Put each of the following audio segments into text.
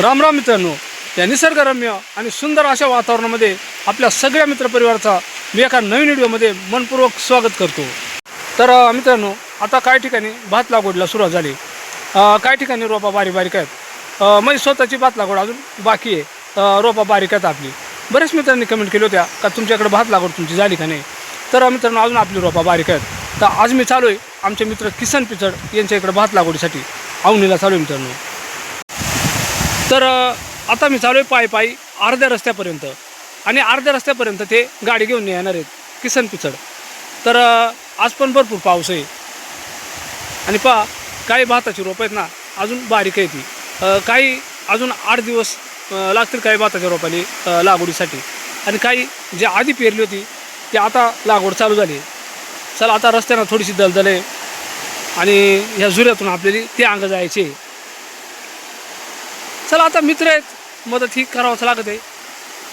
राम राम मित्रांनो या निसर्गरम्य आणि सुंदर अशा वातावरणामध्ये आपल्या सगळ्या मित्रपरिवाराचा मी एका नवीन व्हिडिओमध्ये मनपूर्वक स्वागत करतो. तर मित्रांनो आता काही ठिकाणी भात लागवडीला सुरुवात झाली? काही ठिकाणी रोपा बारीक बारीक आहेत? अ, माझी स्वतःची भात लागवड अजून बाकी आहे. रोपा बारीक आहेत आपली. बरेच मित्रांनी कमेंट केली होत्या का तुमच्याकडे भात लागवड तुमची झाली का नाही? तर मित्रांनो अजून आपली रोपा बारीक आहेत. तर आज मी चालू आहे आमचे मित्र किसन पिचड यांच्या इकडे भात लागवडीसाठी. आवनीला चालू आहे मित्रांनो. तर आता मी चालू आहे पायी पायी अर्ध्या रस्त्यापर्यंत. आणि अर्ध्या रस्त्यापर्यंत ते गाडी घेऊन येणार आहेत किसन पिचड. तर आज पण भरपूर पाऊस आहे. आणि पहा काही भाताची रोपं आहेत ना अजून बारीक आहे ती काही अजून आठ दिवस लागतील काही भाताच्या रोपाली लागवडीसाठी. आणि काही जे आधी पेरली होती ती आता लागवड चालू झाली आहे. चला आता रस्त्यानं थोडीशी दलदल आहे. आणि ह्या झुऱ्यातून आपल्याला ते अंग जायचे आहे. चला आता मित्र आहेत. मदत ही करावंच लागत. आहे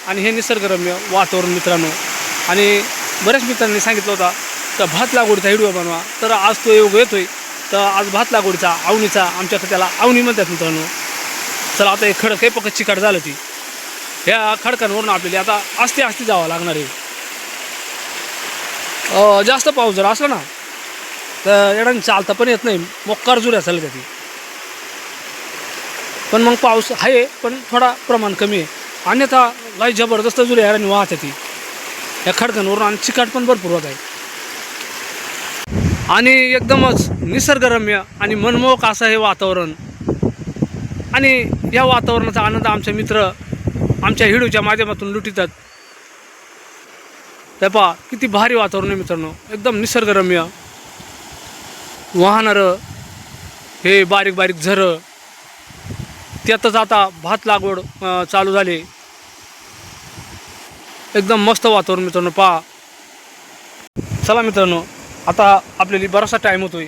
आणि हे निसर्गरम्य वातावरण मित्रांनो. आणि बऱ्याच मित्रांनी सांगितलं होता तर भात लागवडीचा व्हिडिओ बनवा. तर आज तो योग येतोय. तर आज भात लागवडीचा आवणीचा आमच्याकडे त्याला आवणी म्हणतात मित्रांनो. चला आता हे खडक हे पकड चिकाट झालं ती. ह्या खडकांवरून आपल्याला आता आस्ते आस्ते जावं लागणार आहे. जास्त पाऊस जर असला ना तर येडांनी चालता पण येत नाही. मग जुऱ्या चालत ती पण मग पाऊस आहे पण थोडा प्रमाण कमी आहे. अन्यथा लय जबरदस्त जुऱ्या आणि वाहत ती. या खडकांवरून आणि चिकाट पण भरपूर होत आहे. आणि एकदमच निसर्गरम्य आणि मनमोहक असं हे वातावरण. आणि या वातावरणाचा आनंद आमचे मित्र आमच्या हिडूच्या माध्यमातून लुटितात. त्या पहा किती भारी वातावरण आहे मित्रांनो. एकदम निसर्गरम्य. वाहणारं हे बारीक बारीक झरं त्यातच आता भात लागवड चालू झाली. एकदम मस्त वातावरण मित्रांनो पहा. चला मित्रांनो आता आपल्याला बराचसा टाईम होतोय.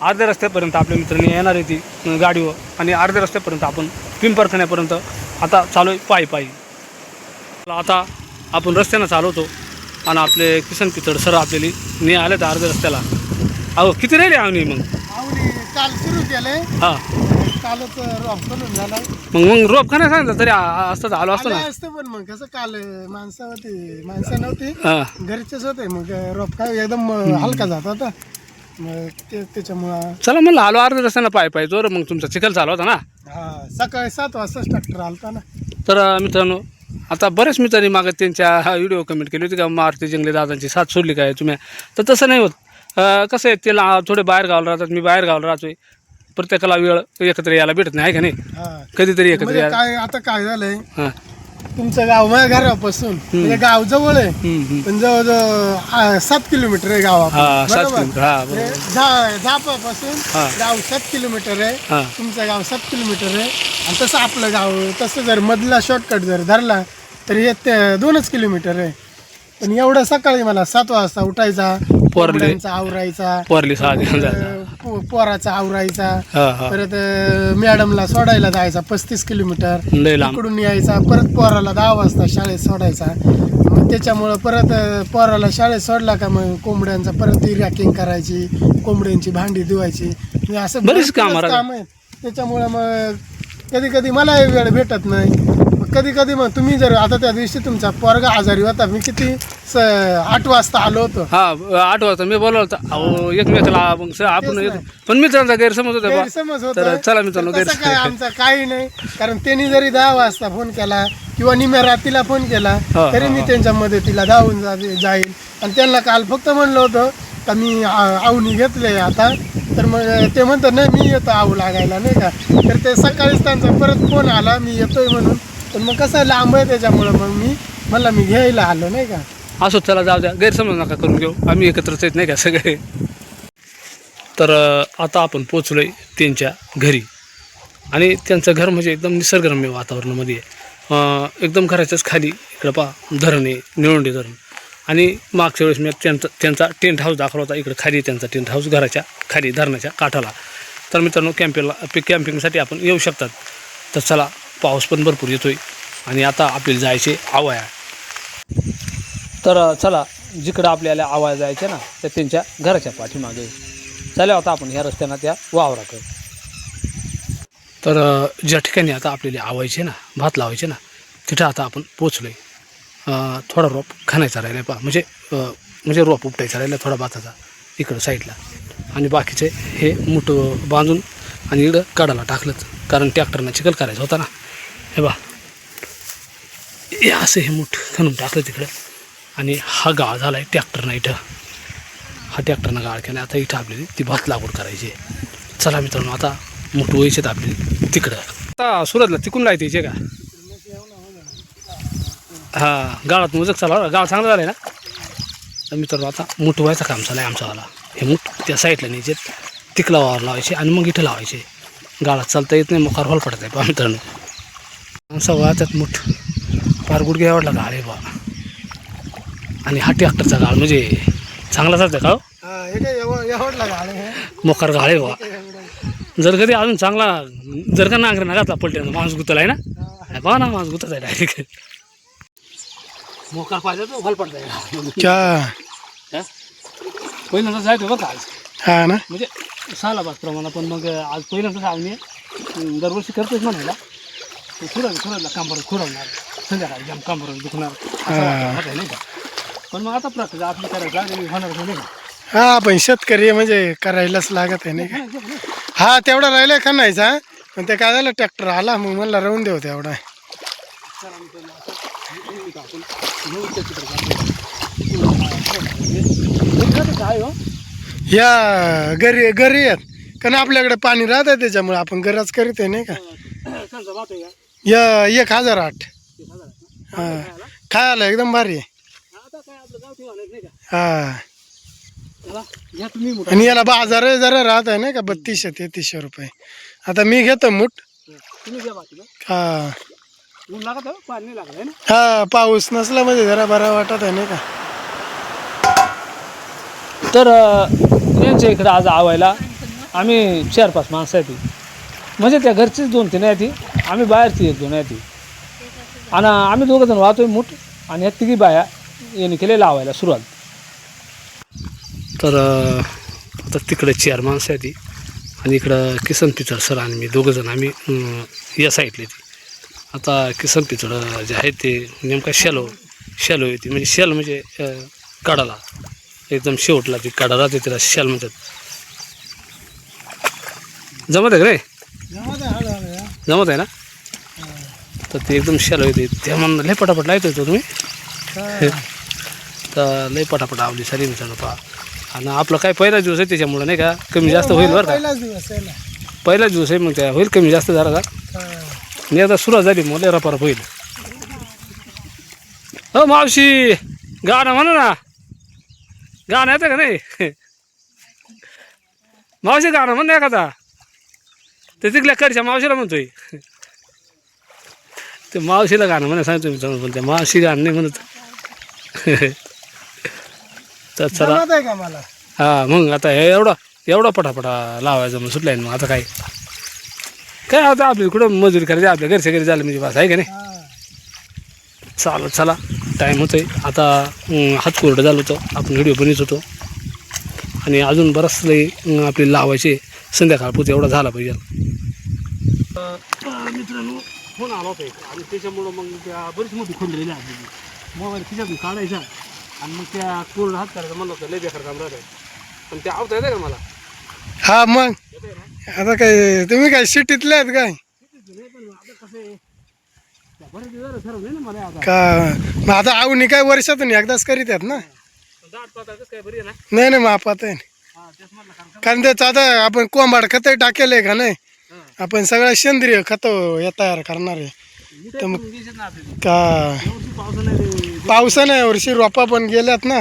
अर्ध्या रस्त्यापर्यंत आपल्या मित्रांनी येणार आहे ती गाडीवर आणि अर्ध्या रस्त्यापर्यंत आपण पिंपरखान्यापर्यंत आता चालू आहे पायी पायी. चला, आता आपण रस्त्यानं चालवतो आणि आपले किसन पितळ सर आपल्याला ने आले तर अर्ध्या रस्त्याला. अहो किती राहिले आम्ही मग? काल सुरू केले हां. कालच रॉक बनून झाला मग मग रोप नाही सांगितलं तरी आ- असतं आलो असतो आले ना असतं पण मग. कसं काल माणसं होती माणसं नव्हती. हां. घरचेच होते. मग रोप काय एकदम हलका जात होता. मग ते त्याच्यामुळं चला म्हणलं आलो अर्ध्या रस्त्यानं पाय पाय जोर. मग तुमचा चिखल चालू होता ना? हा सकाळी सात वाजताच ट्रॅक्टर आलता ना. तर अं, मित्रांनो आता बऱ्याच मित्रांनी मागत त्यांच्या हा व्हिडिओ कमेंट केली होती का मारुती जंगले दादांची साथ सोडली काय तुम्ही? तर तसं नाही होत. अं, कसं आहे त्याला थोडे बाहेर गावाला राहतात मी बाहेर गावाला राहतोय. प्रत्येकाला वेळ एकत्र यायला भेटत नाही आहे का नाही? हा. कधीतरी एकत्र म्हणजे यायला. काय आता काय झालंय? हां. तुमचं गाव माझ्या घरापासून म्हणजे गाव जवळ आहे. हम्म, हम्म. पण जवळजवळ आ, सात किलोमीटर आहे गावा हा, सात किलोमीटर, हा, बरोबर. झापापासून हा. गाव सात किलोमीटर आहे. तुमचं गाव सात किलोमीटर आहे. आणि तसं आपलं गाव तसं जर मधला शॉर्टकट जर धरला तर हे ते दोनच किलोमीटर आहे. पण एवढं सकाळी मला सात वाजता उठायचा कोंबड्यांचा आवरायचा पोरली सहा दिवस झाले. अं, पो- पोराचा आवरायचा हां हां. परत अं, मॅडमला सोडायला जायचा पस्तीस किलोमीटर. लय लांब. इकडून यायचा परत पोराला दहा वाजता शाळेत सोडायचा. मग त्याच्यामुळं परत अं, पोराला शाळेत सोडला का मग कोंबड्यांचा परत ती रॅकिंग करायची कोंबड्यांची भांडी धुवायची. असं बरीच कामं भरपूरच राहतात. काम आहेत. त्याच्यामुळं मग कधी कधी मलाही वेळ भेटत नाही. कधी कधी मग तुम्ही जर आता त्या दिवशी तुमचा पोरगा आजारी होता मी किती स आठ वाजता आलो होतो. हा आठ वाजता मी बोलवलं होतं अहो एकमेकाला मग सर आपण. पण गैरसमज होता बा. गैरसमज होता. तर चला तसं काय गैरसमज आमचा काही नाही. कारण त्यांनी जरी दहा वाजता फोन केला किंवा निम्या रात्रीला फोन केला हा, तरी मी. त्यांच्या मदतीला धावून जा- जाईल. आणि त्यांना काल फक्त म्हणलं होतं का मी आ- आवनी घेतले आता. तर मग ते म्हणतात नाही मी येतो आऊ लागायला नाही का? तर ते सकाळीच त्यांचा परत फोन आला मी येतोय म्हणून. पण मग कसं लांब आहे त्याच्यामुळं मग मी मला मी घ्यायला आलो नाही का? असो चला जाऊ द्या. गैरसमज नका करून घेऊ. आम्ही एकत्रच येत नाही का सगळे? तर आता आपण पोचलोय त्यांच्या घरी. आणि त्यांचं घर म्हणजे एकदम निसर्गरम्य वातावरणामध्ये आहे. एकदम घराच्याच खाली इकडं पहा धरण आहे निळवंडी धरण. आणि मागच्या वेळेस मी त्यांचा त्यांचा टेंट हाऊस दाखवला होता. इकडं खाली त्यांचा टेंट हाऊस घराच्या खाली धरणाच्या काठाला. तर मित्रांनो कॅम्पिंगला कॅम्पिंगसाठी आपण येऊ शकतात. तर चला पाऊस पण भरपूर येतोय. आणि आता आपल्याला जायचे आवाया. तर चला जिकडं आपल्याला आवाज जायचे ना तर त्यांच्या घराच्या पाठीमागे. चला आता आपण ह्या रस्त्यानं त्या वावराकडे तर ज्या ठिकाणी आता आपल्याला आवायचे ना भात लावायचे ना तिथं आता आपण पोचलो आहे थोडा रोप खाण्याचा राहिला पा म्हणजे म्हणजे रोप उपटायचा राहिला थोडा भाताचा इकडं साईडला. आणि बाकीचे हे मोठं बांधून आणि इकडं काढायला टाकलंच कारण ट्रॅक्टरनं चिखल करायचा होता ना. हे बा. हे असं हे मूठ खणून टाकलं तिकडं. आणि हा गाळ झाला आहे ट्रॅक्टरनं इथं. हा ट्रॅक्टरनं गाळ केला आता इथं आपली ती भात लागवड करायची चला मित्रांनो आता मोठं व्हायचे आपली तिकडं. आता सुरतला तिकून लायते यायचे का? हां गाळात मोजक चला गाळ चांगलं झालाय आहे ना? तर मित्रांनो आता मोठं व्हायचं काम चालू आहे आमच्यावाला हे मूठ त्या साईडला न्यायचे. तिकला वावर लावायचे आणि मग इथं लावायचे. गाळात चालता येत नाही. मुखार हॉल पडत आहे मित्रांनो. आमचा वाहतात मूठ. फार गुडघे आवडला गाळ आहे बा. आणि हा ट्रॅक्टरचा गाळ म्हणजे चांगलाच आहे का हो? हा हे हे मोकार गाळ बा. जर कधी अजून चांगला जर का नांगर ना घातला पलटे माणूस गुतला आहे ना पहा ना माणूस गुतत आहे डायरेक्ट मोकार पाहिजे तो घाल पडत आहे. चा. पहिल्यांदा जायचं का आज? हा ना. म्हणजे सालाबाद प्रमाणे पण मग आज पहिल्यांदा आवणी आहे. दरवर्षी करतोच म्हणायला. कांबर खुरवणार संध्याकाळी जाम दुखणार. असं वाटतं, वाटतं नाही का? पण मग आता प्रकार आपली करायचं आणि होणार नाही का हा पण शेतकरी म्हणजे करायलाच लागत आहे नाही का? हा तेवढा राहिलाय खाणायचा पण ते काय झालं ट्रॅक्टर आला मग मला राहून देऊ तेवढा. काय हो? या घरी घरी येत कारण आपल्याकडे पाणी राहत आहे त्याच्यामुळे आपण घरच करीत आहे नाही का? का या एक हजार आठ. हां. काय आलं? एकदम भारी. आहे आणि याला बाजार जरा राहत आहे नाही का? बत्तीसशे तेहतीसशे रुपये. आता मी घेतो मूठ. हा. हा पाऊस नसला म्हणजे जरा बरा वाटत आहे नाही का? तर यांच्या इकडं आज आवायला आम्ही चार पाच माणसं आहेत. म्हणजे त्या घरचीच दोन तीन आहे ती? आम्ही बाहेरची एक दोन आहे ती? आणि आम्ही दोघं जण वाहतोय मूठ आणि ह्या तिघी बाया यांनी केले लावायला सुरुवात. तर आता तिकडे चार माणसं आहे ती आणि इकडं किसन पिचड सर आणि मी दोघं जण आम्ही या साईडले ती आता किसन पिचड जे आहे ते नेमका शॅलो शेलो येते. म्हणजे शॅल म्हणजे अ, काढाला एकदम शेवटला ती काढा राहते त्याला शेल म्हणतात. जमत आहे का रे जमत आहे ना? तर ते एकदम शाल होते त्या म्हणून लय पटापट लायत होतो तुम्ही. तर लय पटापट आवली सारी मित्रांनो पहा आणि आपलं काय पहिला दिवस आहे त्याच्यामुळं नाही का? कमी जास्त होईल बरं का? पहिला दिवस आहे मग त्या होईल कमी जास्त जरा का? हा. मी आता सुरुवात झाली मग लय रपारप होईल. हो मावशी गाणं म्हणा ना. गाणं येतं का नाही? मावशी गाणं म्हण एखादा. ते तिकल्या कडच्या मावशीला म्हणतोय. ते मावशीला गाणं म्हणा सांगतो मी तुम्हाला पण त्या मावशी गाणं नाही म्हणत. तर चला. हा मग आता हे एवढा एवढा पटापटा लावायचं मग सुटलाय मग आता काय? काय आता आपली कुठं मजुरी करायची आपल्या घरच्या घरी झालं म्हणजे बस आहे का नाही. चालत चला टाईम होतोय. आता हात कोरडं झालं होतं. आपण व्हिडिओ बनवत होतो. आणि अजून बरंच लई आपले लावायचे संध्याकाळपुरतं एवढा झाला पाहिजे. मित्रांनो फोन आला होता एक. आणि त्याच्यामुळं मग त्या बरीच मोठी खोललेली आहे. मोबाईल खिशातून काढायचा. आणि मग त्या कोरडं हात करायचा म्हणलं होतं लय बेकार काम राहतं पण ते आवता येतं का मला? हा मग. आता काय तुम्ही काय सिटीतले आहेत काय? नाही पण आता कसं आहे त्या बरेच दिवस झालं ठरवलं ना मला आता. का मग आता आवनी काय वर्षातून एकदाच करीत आहेत ना? दाट कसं काय बरी आहे ना? नाही नाही मापात आहे. कारण कारण त्याचं आता आपण कोंबाड खत टाकेल आहे का नाही? आपण सगळं सेंद्रिय खत हे तयार करणार आहे. तर मग का? यावर्षी पावसा नाही पावसानं यावर्षी रोपा पण गेल्यात ना.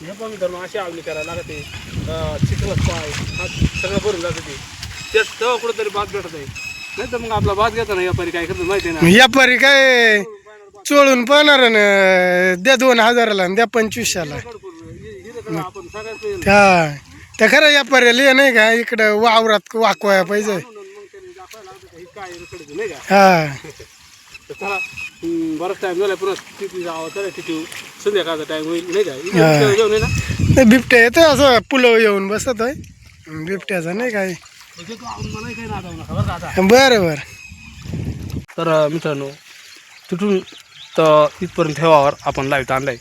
हे पण मित्रांनो अशी आवली करायला लागते. अं, चिखलात पाय हात सगळं भरून जातं ते. त्यात तेव्हा कुठंतरी भात भेटत आहे नाही. तर मग आपला घेतो ना व्यापारी काय करतो माहिती आहे ना? व्यापारी काय? चोळून पाहणार ना द्या दोन हजाराला द्या पंचवीसशेला. त्या त्या खरं व्यापाऱ्याला हे नाही का? इकडं वावरात वाकवाया पाहिजे. हे हा. चला बराच झाला पुन्हा तिथे जावं चला तिथे संध्याकाळचा टाईम होईल नाही का? हा. ना. ते बिबट्या येतं असं पुलाव येऊन बसत आहे बिबट्याचं नाही काय. बरं आता? बरं तर मित्रांनो तिथून तर इथपर्यंत ठेवावर आपण लाइट आणलाय.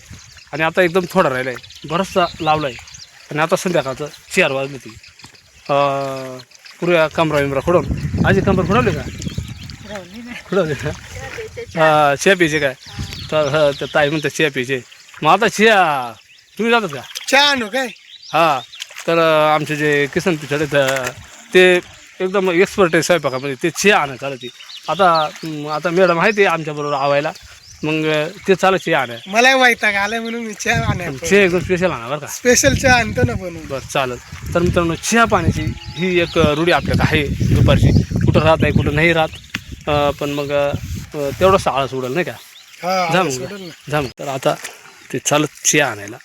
आणि आता एकदम थोडा राहिला आहे बराचसा लावला आहे आणि आता संध्याकाळचं चार वाजली ती. पुऱ्या कमरा विमरा खोडून आजी कमर खोडवले का? खोडवले का? हा चिया प्यायचे काय? तर ह, त्या ताई म्हणतात चिया प्यायचे मग आता चिया तुम्ही जातात का? चहा आणू काय? हा तर अ, आमचे जे किसन पिछाडे आहेत, ते एकदम एक्सपर्ट आहे स्वयंपाकामध्ये. ते चिया आणा चालत आता आता मॅडम आहे ते आमच्याबरोबर आवायला मग ते चालत चिया आणा मला वैताग आलाय म्हणून मी चहा आणा चिया एकदम स्पेशल आणा बरं का? स्पेशल चहा आणतो ना बनवून. बरं चालेल. तर मित्रांनो चहा पाण्याची ही एक रूढी आपल्याकडे आहे दुपारची. कुठं राहत आहे कुठं नाही राहत. पण मग तेवढंच आळस उडल नाही का? हा. जा मग. तर आता ते चालत चिया आणायला.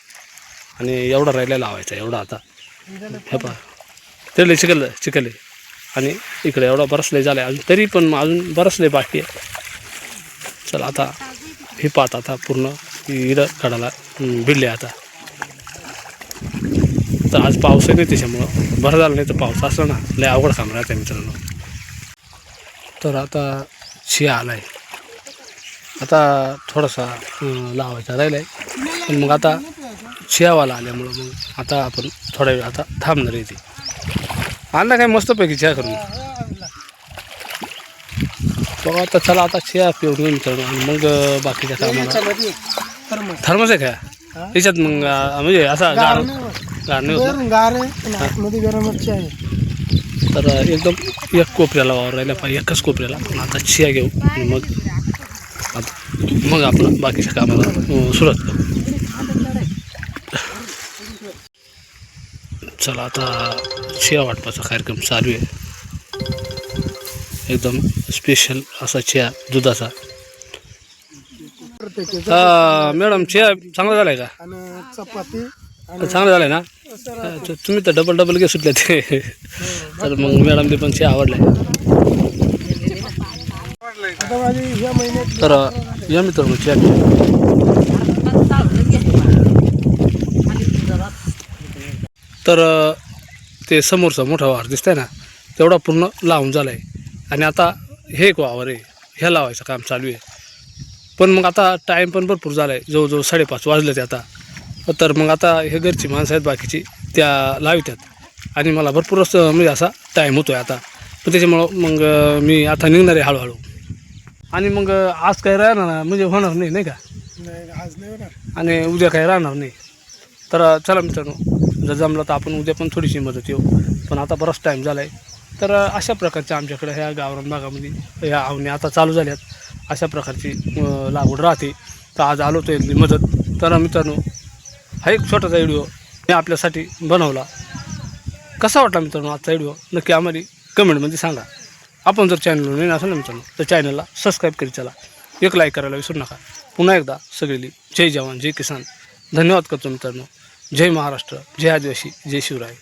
आणि एवढा राहिला लावायचा एवढा आता. हे पहा. ते लय चिकल चिकल आहे. आणि इकडे एवढा बरंच लय झालं आहे अजून तरी पण अजून बरंच लय बाकी आहे. चला आता हे पाहत आता पूर्ण इडं काढायला हम्म, भिडले आता. तर आज पाऊस नाही त्याच्यामुळं. बरं झालं नाही तर पाऊस असला ना लय अवघड काम राहते मित्रांनो. तर आता शिया आला आहे आता थोडासा लावायचा राहिला आहे पण मग आता चियावाला आल्यामुळं मग आता आपण थोडा वेळ आता थांबणार आहे ते आणला काय मस्तपैकी चिया करून? बघा आता चला आता घेऊन मित्रांनो आणि मग बाकीच्या कामाला. थर्मस. आहे? का? याच्यात मग म्हणजे असा गार गार नाही होत. गार नाही होत वरून गार आहे आणि आतमध्ये गरमच चहा आहे. तर एकदम एक कोपऱ्याला वावर राहिला पाहिजे एकच कोपऱ्याला. पण आता चिया घेऊ आणि मग मग आपण बाकीच्या कामाला सुरुवात करू. चला आता चिया वाटपाचा कार्यक्रम चालू आहे. एकदम स्पेशल असा चिया दुधाचा. हा, मॅडम चिया चांगला झालाय का? चपाती चांगला झालाय ना? तु- तुम्ही तर डबल डबल घे सुटले ते. तर मग मॅडम पण चिया आवडलाय. तर या मित्रांनो चिया पिऊ. तर ते समोरचा मोठा वावर दिसतंय ना तेवढा पूर्ण लावून झाला आहे आणि आता हे एक वावर आहे. ह्या लावायचं काम चालू आहे. पण मग आता टाईम पण भरपूर झाला आहे जवळजवळ साडेपाच वाजले ते आता. तर मग आता हे घरची माणसं आहेत बाकीची त्या लावितात आणि मला भरपूर असं म्हणजे असा टाईम होतो आहे आता. पण त्याच्यामुळं मग मी आता निघणार आहे हळूहळू. आणि मग आज काही राहणार ना म्हणजे होणार नाही नाही का? आज नाही होणार. आणि उद्या काही राहणार नाही. तर चला मित्रांनो जर जमलं तर आपण उद्या पण थोडीशी मदत येऊ. पण आता बराच टाईम झाला आहे तर अशा प्रकारच्या आमच्याकडे ह्या गावरान भागामध्ये ह्या आवणी आता चालू झाल्यात. अशा प्रकारची लागवड राहते. तर आज आलो तो एक मदत. तर मित्रांनो हा एक छोटासा व्हिडिओ मी आपल्यासाठी बनवला. कसा वाटला मित्रांनो आजचा व्हिडिओ? नक्की आम्हाला कमेंटमध्ये सांगा. आपण जर चॅनलवर नवीन असेल ना मित्रांनो तर चॅनलला सबस्क्राईब करीत चला. एक लाईक करायला विसरू नका. पुन्हा एकदा सगळी जय जवान जय किसान. धन्यवाद करतो मित्रांनो. जय महाराष्ट्र जय आदिवासी जय शिवराय.